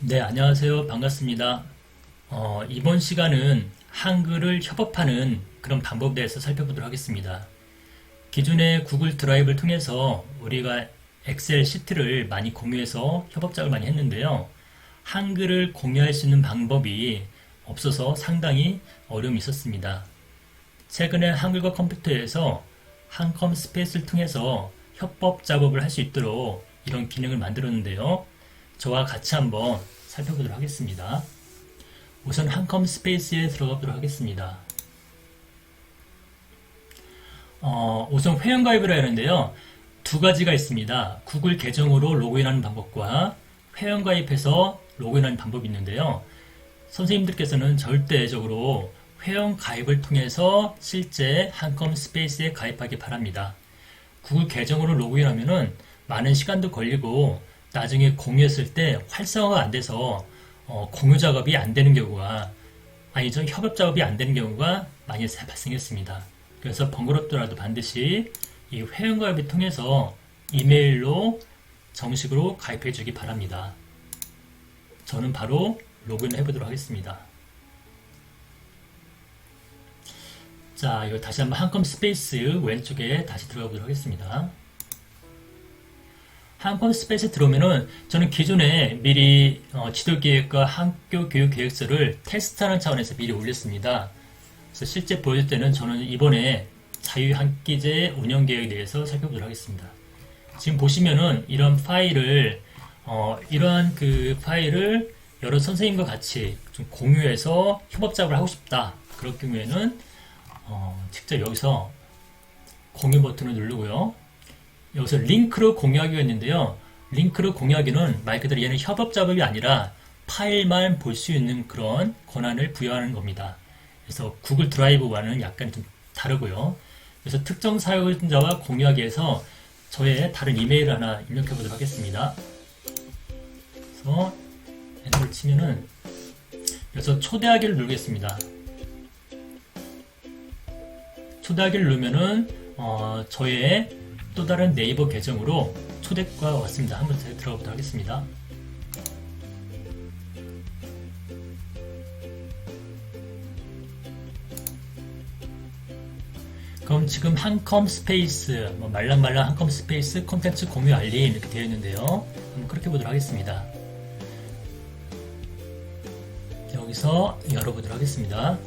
네, 안녕하세요. 반갑습니다. 어, 이번 시간은 한글을 협업하는 그런 방법에 대해서 살펴보도록 하겠습니다. 기존의 구글 드라이브를 통해서 우리가 엑셀 시트를 많이 공유해서 협업 작업을 많이 했는데요. 한글을 공유할 수 있는 방법이 없어서 상당히 어려움이 있었습니다. 최근에 한글과 컴퓨터에서 한컴 스페이스를 통해서 협업 작업을 할 수 있도록 이런 기능을 만들었는데요. 저와 같이 한번 살펴보도록 하겠습니다. 우선 한컴 스페이스에 들어가 보도록 하겠습니다. 어, 우선 회원 가입을 해야 하는데요. 두 가지가 있습니다. 구글 계정으로 로그인하는 방법과 회원 가입해서 로그인하는 방법이 있는데요. 선생님들께서는 절대적으로 회원 가입을 통해서 실제 한컴 스페이스에 가입하기 바랍니다. 구글 계정으로 로그인하면은 많은 시간도 걸리고 나중에 공유했을 때 활성화가 안 돼서 어, 공유 작업이 안 되는 경우가 아니죠 협업 작업이 안 되는 경우가 많이 발생했습니다. 그래서 번거롭더라도 반드시 이 회원 가입을 통해서 이메일로 정식으로 가입해 주기 바랍니다. 저는 바로 로그인을 해보도록 하겠습니다. 자, 이거 다시 한번 한컴 스페이스 왼쪽에 다시 들어가 보도록 하겠습니다. 한컴 스페이스 들어오면은 저는 기존에 미리 어, 지도기획과 학교 교육 계획서를 테스트하는 차원에서 미리 올렸습니다. 그래서 실제 보여줄 때는 저는 이번에 자유학기제 운영 계획에 대해서 살펴보도록 하겠습니다. 지금 보시면은 이런 파일을 어, 이러한 그 파일을 여러 선생님과 같이 좀 공유해서 협업 작업을 하고 싶다. 그럴 경우에는 어, 직접 여기서 공유 버튼을 누르고요. 여기서 링크로 있는데요. 링크로 공유하기는 말 그대로 얘는 협업 작업이 아니라 파일만 볼 수 있는 그런 권한을 부여하는 겁니다. 그래서 구글 드라이브와는 약간 좀 다르고요. 그래서 특정 사용자와 공유하기 위해서 저의 다른 이메일 하나 입력해 보도록 하겠습니다. 그래서 엔터를 치면은 여기서 초대하기를 누르겠습니다. 초대하기를 누르면은 어, 저의 또 다른 네이버 계정으로 초대가 왔습니다. 한번 들어가 보도록 하겠습니다. 그럼 지금 한컴 스페이스, 뭐 말랑말랑 한컴 스페이스 콘텐츠 공유 알림 이렇게 되어 있는데요. 한번 그렇게 보도록 하겠습니다. 여기서 열어보도록 하겠습니다.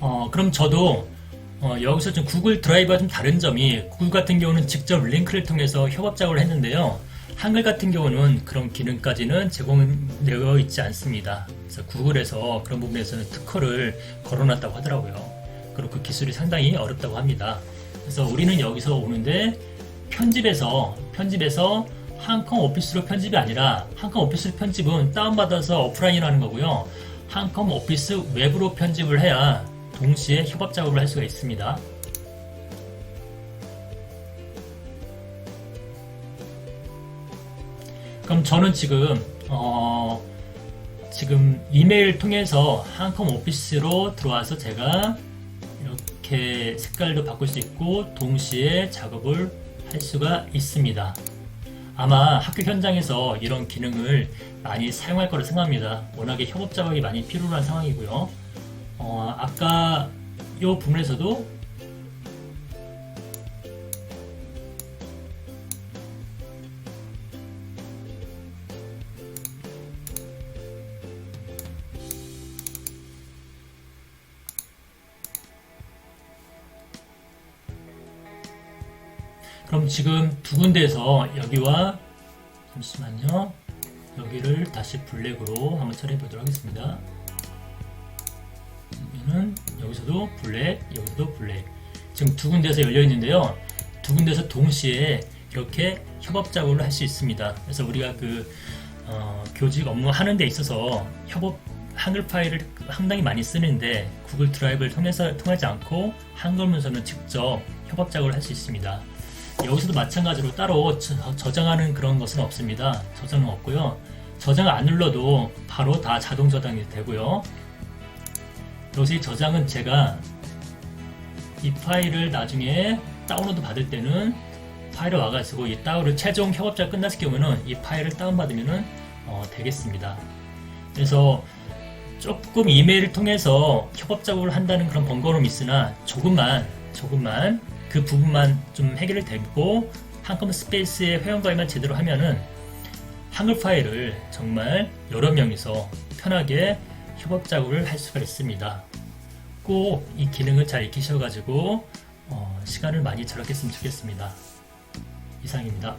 어, 그럼 저도 어, 여기서 좀 구글 드라이브와 좀 다른 점이 구글 같은 경우는 직접 링크를 통해서 협업 작업을 했는데요. 한글 같은 경우는 그런 기능까지는 제공되어 있지 않습니다. 그래서 구글에서 그런 부분에서는 특허를 걸어놨다고 하더라고요. 그리고 그 기술이 상당히 어렵다고 합니다. 그래서 우리는 여기서 오는데 편집에서 편집에서 한컴 오피스로 편집이 아니라 한컴 오피스 편집은 다운받아서 오프라인으로 하는 거고요. 한컴 오피스 웹으로 편집을 해야 동시에 협업 작업을 할 수가 있습니다. 그럼 저는 지금 어, 지금 이메일 통해서 한컴 오피스로 들어와서 제가 이렇게 색깔도 바꿀 수 있고 동시에 작업을 할 수가 있습니다. 아마 학교 현장에서 이런 기능을 많이 사용할 거라 생각합니다. 워낙에 협업 작업이 많이 필요한 상황이고요. 어, 아까 이 부분에서도 그럼 지금 두 군데에서 여기와 잠시만요. 여기를 다시 블랙으로 한번 처리해 보도록 하겠습니다. 여기서도 블랙, 여기서도 블랙. 지금 두 군데에서 열려 있는데요. 두 군데에서 동시에 이렇게 협업 작업을 할 수 있습니다. 그래서 우리가 그 어, 교직 업무 하는 데 있어서 협업 한글 파일을 상당히 많이 쓰는데 구글 드라이브를 통해서 통하지 않고 한글 문서는 직접 협업 작업을 할 수 있습니다. 여기서도 마찬가지로 따로 저- 저장하는 그런 것은 없습니다. 저장은 없고요. 저장 안 눌러도 바로 다 자동 저장이 되고요. 여기서 이 저장은 제가 이 파일을 나중에 다운로드 받을 때는 파일을 와가지고 이 다운을 최종 협업자 끝났을 경우는 이 파일을 다운받으면 어, 되겠습니다. 그래서 조금 이메일을 통해서 협업 작업을 한다는 그런 번거로움이 있으나 조금만 조금만 그 부분만 좀 해결이 되고 한컴 스페이스의 회원가입만 제대로 하면은 한글 파일을 정말 여러 명이서 편하게 협업 작업을 할 수가 있습니다. 꼭 이 기능을 잘 익히셔가지고 어, 시간을 많이 절약했으면 좋겠습니다. 이상입니다.